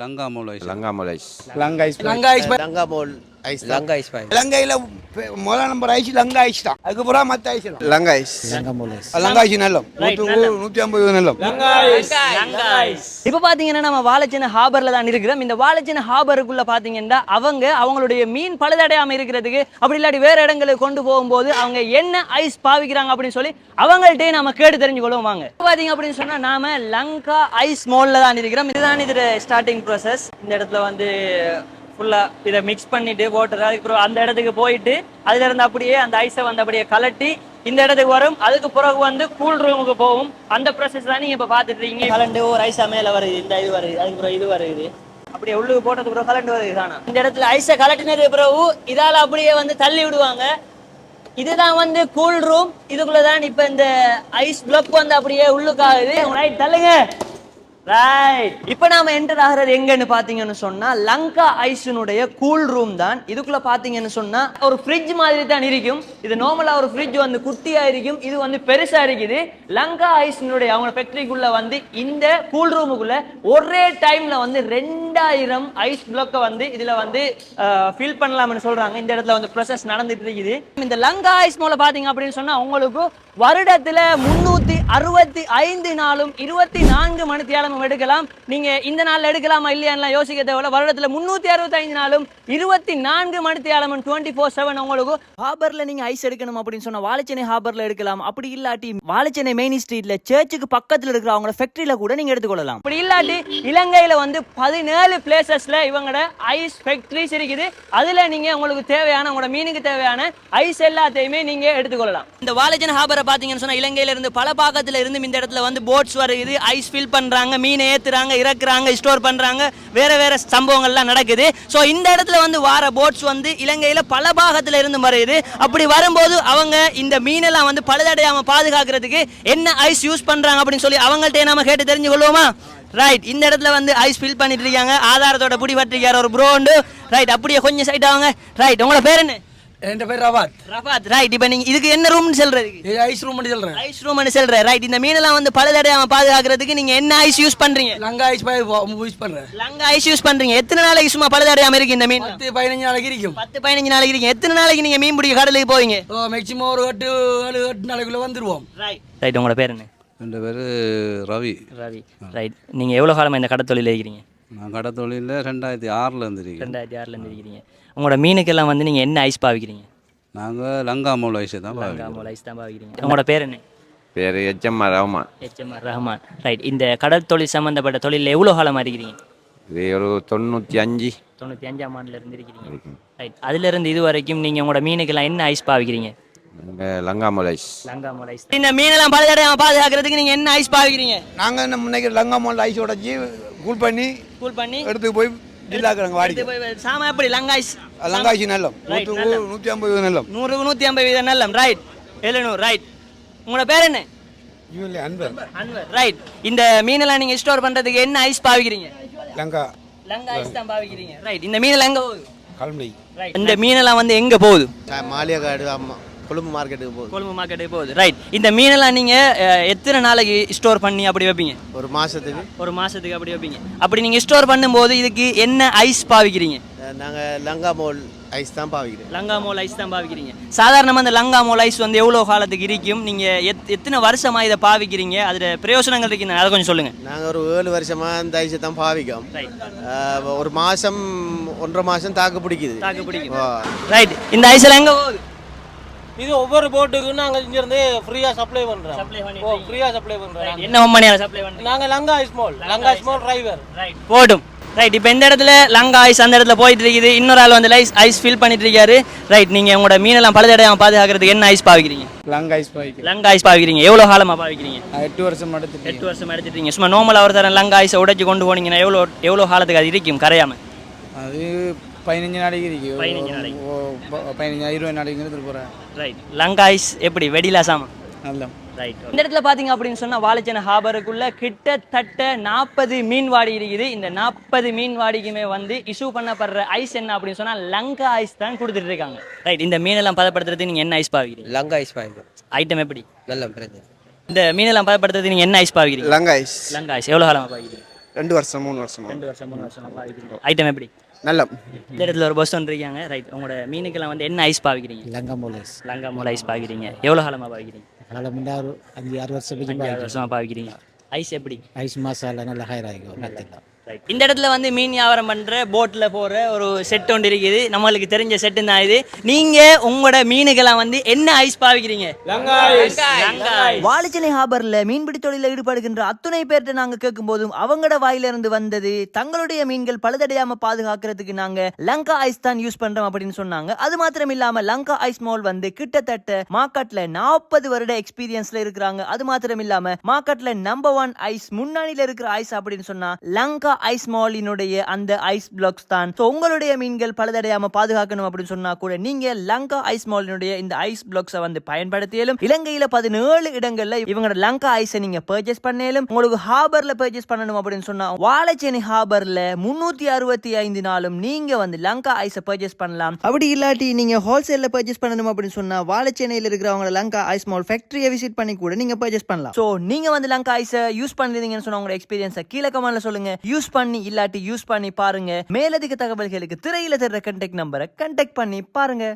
லங்கா மூலை லங்காமலைஸ் Lanka ice. Lanka ice Lanka போல் ஐஸ் லங்கா ஐஸ் பாய். இலங்கையில் முதல் நம்பர் ஐஸ் லங்கா ஐஸ் தான். அதுக்கப்புறம் மற்ற ice Lanka ice. Lanka ice. நல்லம். நூற்றி ஐம்பது நல்லம். இப்போ பார்த்தீங்கன்னா நம்ம வாழைச்சின ஹாபர்ல தான் இருக்கிறோம். இந்த வாழைச்சின ஹாபருக்குள்ள பார்த்தீங்கன்னா அவங்க அவங்களுடைய மீன் பழுதடையாம இருக்கிறதுக்கு அப்படி இல்லாட்டி வேற இடங்களுக்கு கொண்டு போகும்போது அவங்க என்ன ஐஸ் பாவிக்கிறாங்க அப்படின்னு சொல்லி அவங்கள்ட்டே நாம கேட்டு தெரிஞ்சுக்கொள்வோம் வாங்க. இப்போ பார்த்தீங்க அப்படின்னு சொன்னா நாம லங்கா ஐஸ் மோல்ல தான் இருக்கிறோம். இதுதான் இது ஸ்டார்டிங் ப்ராசஸ் இந்த இடத்துல வந்து ஃபுல்லா இதை மிக்ஸ் பண்ணிட்டு வாட்டர் அதுக்கப்புறம் அந்த இடத்துக்கு போயிட்டு அதுல இருந்து அப்படியே அந்த ஐஸை வந்து அப்படியே கலட்டி இந்த இடத்துக்கு வரும். அதுக்கு பிறகு வந்து கூல் ரூமுக்கு போகும். அந்த ப்ராசஸ் தான் நீங்க இப்ப பாத்துட்டு இருக்கீங்க கலண்டு ஒரு ஐஸா மேல வருது இந்த இது வருது அதுக்கப்புறம் இது வருது. அப்படியே உள்ளுக்கு போட்டதுக்கு பிறகு கலண்டு வருது தானா? இந்த இடத்துல ஐஸை கலட்டினது பிறகு இதால அப்படியே வந்து தள்ளி விடுவாங்க. இதுதான் வந்து கூல் ரூம் இதுக்குள்ளதான் இப்ப இந்த ஐஸ் பிளாக் வந்து அப்படியே உள்ளுக்காகுது ரைட் தள்ளுங்க. ரைட் இப்போ நாம என்டர் ஆகிறது எங்கன்னு பாத்தீங்கன்னு சொன்னா லங்கா ஐஸினுடைய கூல் ரூம் தான். இதுக்குள்ள பாத்தீங்கன்னு சொன்னா ஒரு ஃப்ரிட்ஜ் மாதிரி தான் இருக்கும். இது நார்மலா ஒரு ஃப்ரிட்ஜ் வந்து குட்டியா இருக்கும். இது வந்து பெருசா இருக்குது. லங்கா ஐஸினுடைய அவங்க ஃபேக்டரிக்குள்ள வந்து இந்த கூல் ரூமுக்குள்ள ஒரே டைம்ல வந்து ரெண்டாயிரம் ஐஸ் பிளாக்கை வந்து இதுல வந்து ஃபில் பண்ணலாம்னு சொல்றாங்க. இந்த இடத்துல வந்து ப்ரொசஸ் நடந்துட்டு இருக்குது. இந்த லங்கா ஐஸ் மூலம் பாத்தீங்க அப்படின்னு சொன்னா உங்களுக்கு வருடத்துல முன்னூத்தி அறுபத்தி ஐந்து நாளும் இருபத்தி நான்கு மணித்தியாலமும் எடுக்கலாம். நீங்க இந்த நாள்ல எடுக்கலாமா இல்லையான்லாம் யோசிக்க தேவையில்ல. வருடத்துல முன்னூத்தி அறுபத்தி நாளும் இருபத்தி நான்கு மணித்தியாலமும் டுவெண்ட்டி ஃபோர் செவன் உங்களுக்கு ஹாபர்ல நீங்க ஐஸ் எடுக்கணும் அப்படின்னு சொன்னால் வாழைச்சேனை ஹாபர்ல எடுக்கலாம். அப்படி இல்லாட்டி வாழைச்சேனை மெயின் ஸ்ட்ரீட்ல சர்ச்சுக்கு பக்கத்துல இருக்கிற அவங்களோட ஃபேக்டரியில கூட நீங்க எடுத்துக்கொள்ளலாம். அப்படி இல்லாட்டி இலங்கையில வந்து பதினேழு பிளேசஸ்ல இவங்களோட ஐஸ் ஃபேக்டரிஸ் இருக்குது அதுல நீங்க உங்களுக்கு தேவையான உங்களோட மீனுக்கு தேவையான ஐஸ் எல்லாத்தையுமே நீங்க எடுத்துக்கொள்ளலாம். இந்த வாழைச்சேனை ஹாபரை பாத்தீங்கன்னு சொன்னா இலங்கையில இருந்து பல பாகத்துல இருந்து இந்த இடத்துல வந்து போட்ஸ் வருது. ஐஸ் ஃபில் பண்றாங்க மீனை ஏத்துறாங்க இறக்குறாங்க ஸ்டோர் பண்ணுறாங்க வேறு வேறு சம்பவங்கள்லாம் நடக்குது. ஸோ இந்த இடத்துல வந்து வார போட்ஸ் வந்து இலங்கையில் பல பாகத்தில் இருந்து வருது அப்படி வரும்போது அவங்க இந்த மீனெல்லாம் வந்து பழுதடையாமல் பாதுகாக்கிறதுக்கு என்ன ஐஸ் யூஸ் பண்ணுறாங்க அப்படின்னு சொல்லி அவங்கள்ட்ட நாம கேட்டு தெரிஞ்சு கொள்வோமா ரைட் இந்த இடத்துல வந்து ஐஸ் ஃபில் பண்ணிட்டு இருக்காங்க. ஆதாரத்தோட பிடிபட்டிருக்கார் ஒரு ப்ரோண்டு ரைட் அப்படியே கொஞ்சம் சைட் ஆகுங்க. ரைட் உங்களோட பேர் என்ன? என் பேர் ரவாத். ரஃபாத் ரைட் இப்போ நீங்க இதுக்கு என்ன ரூம்னு சொல்றதுக்கு இது ஐஸ் ரூம் பண்ணி சொல்றேன். ஐஸ் ரூம்னு சொல்றேன். ரைட் இந்த மீனெல்லாம் வந்து பழுதடையாம பாதுகாக்கிறதுக்கு நீங்க என்ன ஐஸ் யூஸ் பண்றீங்க? லங்கா ஐஸ் பாய் யூஸ் பண்றேன். லங்க ஐஸ் யூஸ் பண்றீங்க. எத்தனை நாளைக்கு சும்மா பழுதடையாம இருக்கு இந்த மீன்? பத்து பதினஞ்சு நாளைக்கு இருக்கும் பத்து பதினஞ்சு நாளைக்கு இருக்கீங்க எத்தனை நாளைக்கு நீங்க மீன் பிடிக்க கடலுக்கு போவீங்க? மேக்சிமம் ஒரு எட்டு ஏழு எட்டு நாளைக்குள்ள வந்துருவோம். ரைட் ரைட் உங்களோட பேர் என்ன? என் பேர் ரவி. ரவி. ரைட் நீங்க எவ்வளவு காலமா இந்த கடை தொழில இருக்கிறீங்க? நான் கடை தொழிலில் ரெண்டாயிரத்தி ஆறில் இருந்திருக்கேன். ரெண்டாயிரத்தி ஆறுல இருந்து இருக்கிறீங்க உங்களோட மீனுக்கெல்லாம் வந்து நீங்க என்ன ஐஸ் பாவிக்கிறீங்க? நாங்கள் லங்கா மூலை ஐஸை தான் பாவிக்கிறோம். லங்காமோல் ஐஸ் தான் பாவிக்கிறீங்க. உங்களோட பேர் என்ன? பேர் HMR Rahman. HMR Rahman. Right இந்த கடல் தொழில் சம்பந்தப்பட்ட தொழிலில் எவ்வளோ காலமா இருக்கிறீங்க இது ஒரு தொண்ணூற்றி அஞ்சு. தொண்ணூற்றி அஞ்சாம் ஆண்டுல இருந்து இருக்கிறீங்க ரைட் அதுல இருந்து இது வரைக்கும் நீங்க உங்களோட மீனுக்கெல்லாம் என்ன ஐஸ் பாவிக்கிறீங்க? நாங்கள் லங்காமலைஸ் லங்காமோல் ஐஸ் இந்த மீனெல்லாம் பழுதடையாம பாதுகாக்கிறதுக்கு நீங்க என்ன ஐஸ் பாவிக்கிறீங்க? நாங்கள் என்ன முன்னைக்கு லங்கா மோல் ஐஸ் உடச்சி கூல் பண்ணி கூல் பண்ணி எடுத்து போய் ஜில்லாக்குறாங்க வாடிக்கை. சாம எப்படி? லங்கா ஐஸ் லங்கா ஐஸ் நல்லம். Right, நூற்று ஐம்பது நல்லம். நூறு நூற்றி ஐம்பது வீதம் நல்லம். ரைட் எழுநூறு. ரைட் உங்களோட பேர் என்ன? அன்பர். அன்வர் ரைட் இந்த மீனெல்லாம் நீங்க ஸ்டோர் பண்றதுக்கு என்ன ஐஸ் பாவிக்கிறீங்க? லங்கா. லங்கா ஐஸ் தான் பாவிக்கிறீங்க. ரைட் இந்த மீனெல்லாம் எங்க போகுது? கல்முனை. ரைட் இந்த மீனெல்லாம் வந்து எங்க போகுது? மாலியக்காடு ஆமாம் கொழும்பு மார்க்கெட்டுக்கு போகுது. கொழும்பு மார்க்கெட்டுக்கு போகுது. ரைட் இந்த மீனெல்லாம் நீங்க அஹ், எத்தனை நாளைக்கு ஸ்டோர் பண்ணி அப்படி வைப்பீங்க? ஒரு மாதத்துக்கு ஒரு மாசத்துக்கு அப்படி வைப்பீங்க. அப்படி நீங்க ஸ்டோர் பண்ணும்போது இதுக்கு என்ன ஐஸ் பாவிக்கிறீங்க? நாங்கள் லங்கா மோல் ஐஸ் தான் பாவிக்கிறோம். லங்கா மோல் ஐஸ் தான் பாவிக்கிறீங்க. சாதாரணமாக இந்த லங்கா மோல் ஐஸ் வந்து எவ்வளோ காலத்துக்கு இருக்கும்? நீங்க எத் எத்தனை வருஷமா இதை பாவிக்கிறீங்க? அதோட பிரயோஜனங்கள் இருக்கு. அதை கொஞ்சம் சொல்லுங்க. நாங்கள் ஒரு ஏழு வருஷமாக இந்த ஐஸை தான் பாவிக்கோம் ஒரு மாதம் ஒன்றரை மாதம் தாக்கு பிடிக்குது. தாக்கு பிடிக்கும் ஓ. ரைட் இந்த ஐஸ் எல்லாம் எங்க போகுது? இது ஒவ்வொரு போட்டுக்கும் நாங்கள் இங்கிருந்து ஃப்ரீயாக சப்ளை பண்ணுறோம் சப்ளை பண்ணி ஓ ஃப்ரீயாக சப்ளை பண்ணுறோம் என்ன கம்பெனியால சப்ளை பண்ணுறீங்க நாங்கள் Lanka ice mall Lanka ice mall driver right போடும் ரைட் இப்போ இந்த இடத்துல லங்கா ஐஸ் அந்த இடத்துல போயிட்டு இருக்குது இன்னொரு ஆள் வந்து ஐஸ் ஐஸ் ஃபில் பண்ணிட்டு இருக்காரு ரைட் நீங்க உங்களோட மீனெல்லாம் பழுதடையாம பாதுகாக்கிறதுக்கு என்ன ஐஸ் பாவிக்கிறீங்க? லங்கா ஐஸ் பாய்க்கு லங்கா ஐஸ் பாவிக்கிறீங்க. எவ்வளோ காலமா பாவிக்கிறீங்க? எட்டு வருஷம் எடுத்துட்டு எட்டு வருஷம் எடுத்துட்டீங்க. சும்மா நார்மலா ஒரு தரம் லங்கா ஐஸை உடைச்சு கொண்டு போனீங்கன்னா எவ்வளோ எவ்வளோ காலத்துக்கு அது இருக்கும் கரையாம? அது பதினஞ்சு நாளைக்கு இருக்கு. பதினஞ்சு நாளைக்கு. ஓ, பதினஞ்சு இருபது நாளைக்கு போகிறேன் ரைட் லங்கா ஐஸ் எப்படி? வெடிலா சாமா நல்ல. ரைட் இந்த இடத்துல பாத்தீங்க அப்படின்னு சொன்னா வாழைச்சேன ஹாபருக்குள்ள கிட்டத்தட்ட நாற்பது மீன்வாடி இருக்குது. இந்த நாற்பது மீன்வாடிக்குமே வந்து இஷ்யூ பண்ணப்படுற ஐஸ் என்ன அப்படின்னு சொன்னா லங்கா ஐஸ் தான் கொடுத்துட்டு இருக்காங்க. ரைட் இந்த மீனெல்லாம் பதப்படுத்துறதுக்கு நீங்க என்ன ஐஸ் பாவிக்கிறீங்க? லங்கா ஐஸ் பாய் ஐட்டம் எப்படி? நல்ல இந்த மீனெல்லாம் பதப்படுத்துறதுக்கு நீங்க என்ன ஐஸ் பாவிக்கிறீங்க? லங்கா ஐஸ் லங்கா ஐஸ் எவ்வளவு காலமா பாவிக்கிறீங்க? ரெண்டு வருஷம் மூணு வருஷம். ரெண்டு வருஷம் மூணு வருஷம் பாவிக்கிறீங்க. ஐட்டம் எப்படி? நல்ல இந்த இடத்துல ஒரு பஸ் ஒன்று இருக்காங்க ரைட் உங்களோட மீனுக்கெல்லாம் வந்து என்ன ஐஸ் பாவிக்கிறீங்க? லங்கா மோலேஸ் லங்கா மூல ஐஸ் பாவிக்கிறீங்க. எவ்வளோ காலமாக பாவிக்கிறீங்க? அதில் முன்னாறு அஞ்சு ஆறு வருஷம் அஞ்சு ஆறு வருஷமாக பாவிக்கிறீங்க. ஐஸ் எப்படி? ஐஸ் மசாலா நல்லா ஹையர் ஆகிக்கும் நத்திலாம் ரைட் இந்த இடத்துல வந்து மீன் வியாபாரம் பண்ற போட்ல போற ஒரு செட் ஒன்று இருக்குது. நம்மளுக்கு தெரிஞ்ச செட்டு தான் இது. நீங்க உங்களோட மீனுக்கெல்லாம் வந்து என்ன ஐஸ் பாவிக்கிறீங்க? வாழைச்சேனை ஹாபர்ல மீன்பிடி தொழில ஈடுபடுகின்ற அத்துணை பேர்கிட்ட நாங்க கேட்கும் போதும் அவங்களோட வாயில இருந்து வந்தது தங்களுடைய மீன்கள் பழுதடையாம பாதுகாக்கிறதுக்கு நாங்க லங்கா ஐஸ் தான் யூஸ் பண்றோம் அப்படின்னு சொன்னாங்க. அது மாத்திரம் இல்லாம லங்கா ஐஸ் மால் வந்து கிட்டத்தட்ட மார்க்கெட்ல நாற்பது வருட எக்ஸ்பீரியன்ஸ்ல இருக்கிறாங்க. அது மாத்திரம் இல்லாம மார்க்கெட்ல நம்பர் ஒன் ஐஸ் முன்னணியில இருக்கிற ஐஸ் அப்படின்னு சொன்னா லங்கா ஐஸ் மாலினுடைய அந்த ஐஸ் பிளாக்ஸ் தான். ஸோ உங்களுடைய மீன்கள் பழுதடையாம பாதுகாக்கணும் அப்படின்னு சொன்னா கூட நீங்க லங்கா ஐஸ் மாலினுடைய இந்த ஐஸ் பிளாக்ஸை வந்து பயன்படுத்தியாலும் இலங்கையில பதினேழு இடங்கள்ல இவங்களோட லங்கா ஐஸை நீங்க பர்ச்சேஸ் பண்ணாலும் உங்களுக்கு ஹாபர்ல பர்ச்சேஸ் பண்ணணும் அப்படின்னு சொன்னா வாழைச்சேனை ஹாபர்ல முன்னூத்தி அறுபத்தி ஐந்து நாளும் நீங்க வந்து லங்கா ஐஸை பர்ச்சேஸ் பண்ணலாம். அப்படி இல்லாட்டி நீங்க ஹோல்சேல்ல பர்ச்சேஸ் பண்ணணும் அப்படின்னு சொன்னா வாழைச்சேனையில இருக்கிறவங்க லங்கா ஐஸ் மால் ஃபேக்டரியை விசிட் பண்ணி கூட நீங்க பர்ச்சேஸ் பண்ணலாம். சோ நீங்க வந்து லங்கா ஐஸை யூஸ் பண்ணிருந்தீங்கன்னு சொன்னா உங்களோட எக்ஸ்பீரியன்ஸை கீழே கமெண்ட்ல சொல்லுங்க. யூஸ் யூஸ் பண்ணி இல்லாட்டி யூஸ் பண்ணி பாருங்க. மேலதிக தகவல்களுக்கு திரையில தெரிற கண்டெக்ட் நம்பரை கண்டெக்ட் பண்ணி பாருங்க.